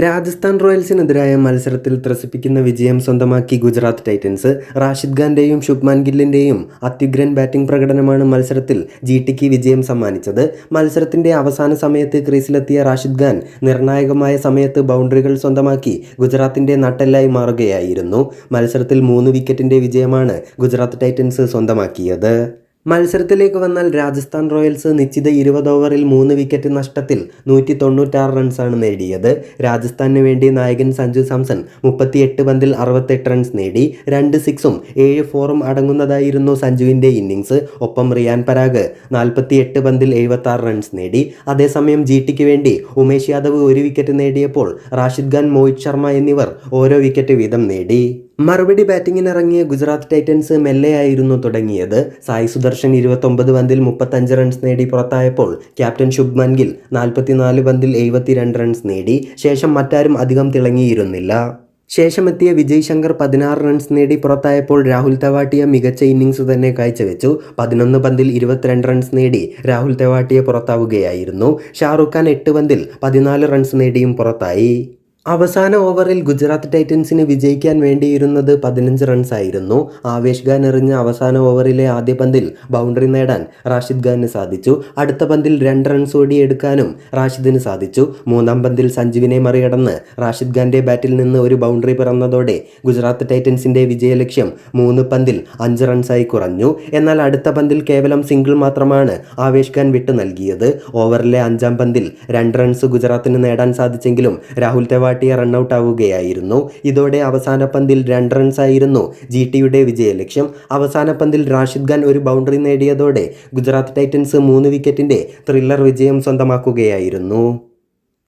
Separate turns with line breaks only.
രാജസ്ഥാൻ റോയൽസിനെതിരായ മത്സരത്തിൽ ത്രസിപ്പിക്കുന്ന വിജയം സ്വന്തമാക്കി ഗുജറാത്ത് ടൈറ്റൻസ്. റാഷിദ് ഖാന്റെയും ശുഭ്മാൻ ഗില്ലിന്റെയും അത്യുഗ്രൻ ബാറ്റിംഗ് പ്രകടനമാണ് മത്സരത്തിൽ ജി ടിക്ക് വിജയം സമ്മാനിച്ചത്. മത്സരത്തിന്റെ അവസാന സമയത്ത് ക്രീസിലെത്തിയ റാഷിദ് ഖാൻ നിർണായകമായ സമയത്ത് ബൗണ്ടറികൾ സ്വന്തമാക്കി ഗുജറാത്തിന്റെ നട്ടെല്ലായി മാറുകയായിരുന്നു. മത്സരത്തിൽ മൂന്ന് വിക്കറ്റിന്റെ വിജയമാണ് ഗുജറാത്ത് ടൈറ്റൻസ് സ്വന്തമാക്കിയത്. മത്സരത്തിലേക്ക് വന്നാൽ രാജസ്ഥാൻ റോയൽസ് നിശ്ചിത ഇരുപത് ഓവറിൽ മൂന്ന് വിക്കറ്റ് നഷ്ടത്തിൽ നൂറ്റി തൊണ്ണൂറ്റാറ് റൺസാണ് നേടിയത്. രാജസ്ഥാനു വേണ്ടി നായകൻ സഞ്ജു സാംസൺ മുപ്പത്തിയെട്ട് പന്തിൽ അറുപത്തെട്ട് റൺസ് നേടി. രണ്ട് സിക്സും ഏഴ് ഫോറും അടങ്ങുന്നതായിരുന്നു സഞ്ജുവിന്റെ ഇന്നിങ്സ് ഒപ്പം റിയാൻ പരാഗ് നാൽപ്പത്തിയെട്ട് പന്തിൽ എഴുപത്താറ് റൺസ് നേടി. അതേസമയം ജി ടിക്ക് വേണ്ടി ഉമേഷ് യാദവ് ഒരു വിക്കറ്റ് നേടിയപ്പോൾ റാഷിദ് ഖാൻ മോഹിത് ശർമ്മ എന്നിവർ ഓരോ വിക്കറ്റ് വീതം നേടി. മറുപടി ബാറ്റിങ്ങിനിറങ്ങിയ ഗുജറാത്ത് ടൈറ്റൻസ് മെല്ലെയായിരുന്നു തുടങ്ങിയത്. സായി സുദർശൻ ഇരുപത്തൊമ്പത് പന്തിൽ മുപ്പത്തഞ്ച് റൺസ് നേടി പുറത്തായപ്പോൾ ക്യാപ്റ്റൻ ശുഭ്മാൻ ഗിൽ നാൽപ്പത്തിനാല് പന്തിൽ എഴുപത്തിരണ്ട് റൺസ് നേടി. ശേഷം മറ്റാരും അധികം തിളങ്ങിയിരുന്നില്ല. ശേഷമെത്തിയ വിജയ് ശങ്കർ പതിനാറ് റൺസ് നേടി പുറത്തായപ്പോൾ രാഹുൽ തെവാട്ടിയ മികച്ച ഇന്നിംഗ്സ് തന്നെ കാഴ്ചവെച്ചു. പതിനൊന്ന് പന്തിൽ ഇരുപത്തിരണ്ട് റൺസ് നേടി രാഹുൽ തെവാട്ടിയ പുറത്താവുകയായിരുന്നു. ഷാറുഖ് ഖാൻ എട്ട് പന്തിൽ പതിനാല് റൺസ് നേടിയും പുറത്തായി. അവസാന ഓവറിൽ ഗുജറാത്ത് ടൈറ്റൻസിന് വിജയിക്കാൻ വേണ്ടിയിരുന്നത് പതിനഞ്ച് റൺസ് ആയിരുന്നു. ആവേശ് ഖാൻ എറിഞ്ഞ അവസാന ഓവറിലെ ആദ്യ പന്തിൽ ബൗണ്ടറി നേടാൻ റാഷിദ് ഖാന് സാധിച്ചു. അടുത്ത പന്തിൽ രണ്ട് റൺസ് ഓടിയെടുക്കാനും റാഷിദിന് സാധിച്ചു. മൂന്നാം പന്തിൽ സഞ്ജുവിനെ മറികടന്ന് റാഷിദ് ഖാന്റെ ബാറ്റിൽ നിന്ന് ഒരു ബൗണ്ടറി പിറന്നതോടെ ഗുജറാത്ത് ടൈറ്റൻസിന്റെ വിജയലക്ഷ്യം മൂന്ന് പന്തിൽ അഞ്ച് റൺസായി കുറഞ്ഞു. എന്നാൽ അടുത്ത പന്തിൽ കേവലം സിംഗിൾ മാത്രമാണ് ആവേശ് ഖാൻ വിട്ടു നൽകിയത്. ഓവറിലെ അഞ്ചാം പന്തിൽ രണ്ട് റൺസ് ഗുജറാത്തിന് നേടാൻ സാധിച്ചെങ്കിലും രാഹുൽ തെവാട്ടിയ റണ്ണൌട്ട് ആവുകയായിരുന്നു. ഇതോടെ അവസാന പന്തിൽ രണ്ട് റൺസായിരുന്നു ജി ടിയുടെ വിജയലക്ഷ്യം അവസാന പന്തിൽ റാഷിദ് ഖാൻ ഒരു ബൗണ്ടറി നേടിയതോടെ ഗുജറാത്ത് ടൈറ്റൻസ് മൂന്ന് വിക്കറ്റിന്റെ ത്രില്ലർ വിജയം സ്വന്തമാക്കുകയായിരുന്നു.